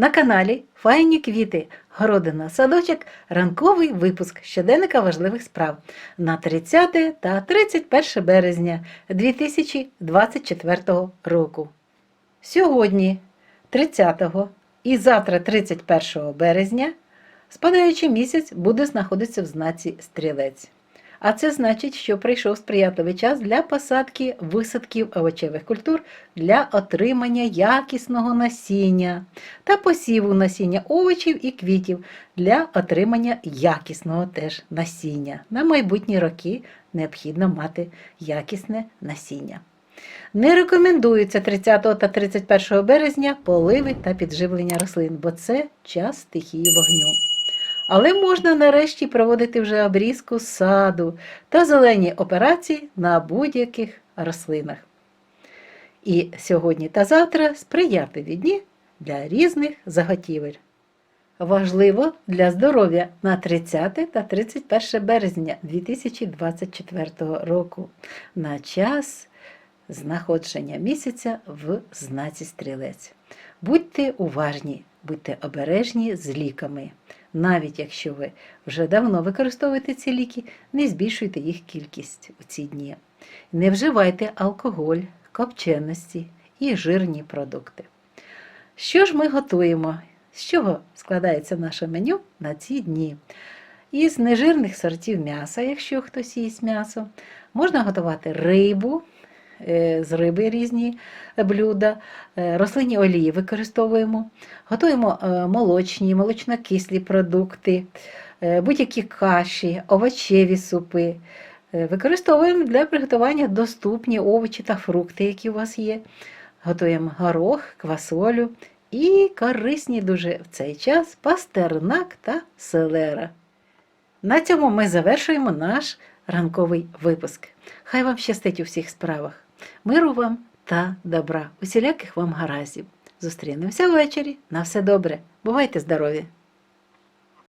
На каналі Файні квіти, городина, садочок, ранковий випуск щоденника важливих справ на 30 та 31 березня 2024 року. Сьогодні, 30 і завтра, 31 березня, спадаючий місяць буде знаходитися в знаці стрілець. А це значить, що прийшов сприятливий час для посадки висадків овочевих культур для отримання якісного насіння та посіву насіння овочів і квітів для отримання якісного теж насіння. На майбутні роки необхідно мати якісне насіння. Не рекомендується 30 та 31 березня поливи та підживлення рослин, бо це час стихії вогню. Але можна нарешті проводити вже обрізку саду та зелені операції на будь-яких рослинах. І сьогодні та завтра сприятливі дні для різних заготівель. Важливо для здоров'я на 30 та 31 березня 2024 року на час знаходження місяця в знаці стрілець. Будьте уважні, будьте обережні з ліками. Навіть якщо ви вже давно використовуєте ці ліки, не збільшуйте їх кількість у ці дні. Не вживайте алкоголь, копченості і жирні продукти. Що ж ми готуємо? З чого складається наше меню на ці дні? Із нежирних сортів м'яса, якщо хтось їсть м'ясо, можна готувати рибу, з риби різні блюда, е, рослинні олії використовуємо, готуємо е, молочні, молочнокислі продукти, е, будь-які каші, овочеві супи. Е, Використовуємо для приготування доступні овочі та фрукти, які у вас є. Готуємо горох, квасолю і корисні дуже в цей час пастернак та селера. На цьому ми завершуємо наш ранковий випуск. Хай вам щастить у всіх справах. Миру вам та добра, усіляких вам гараздів. Зустрінемося ввечері. На все добре. Бувайте здорові!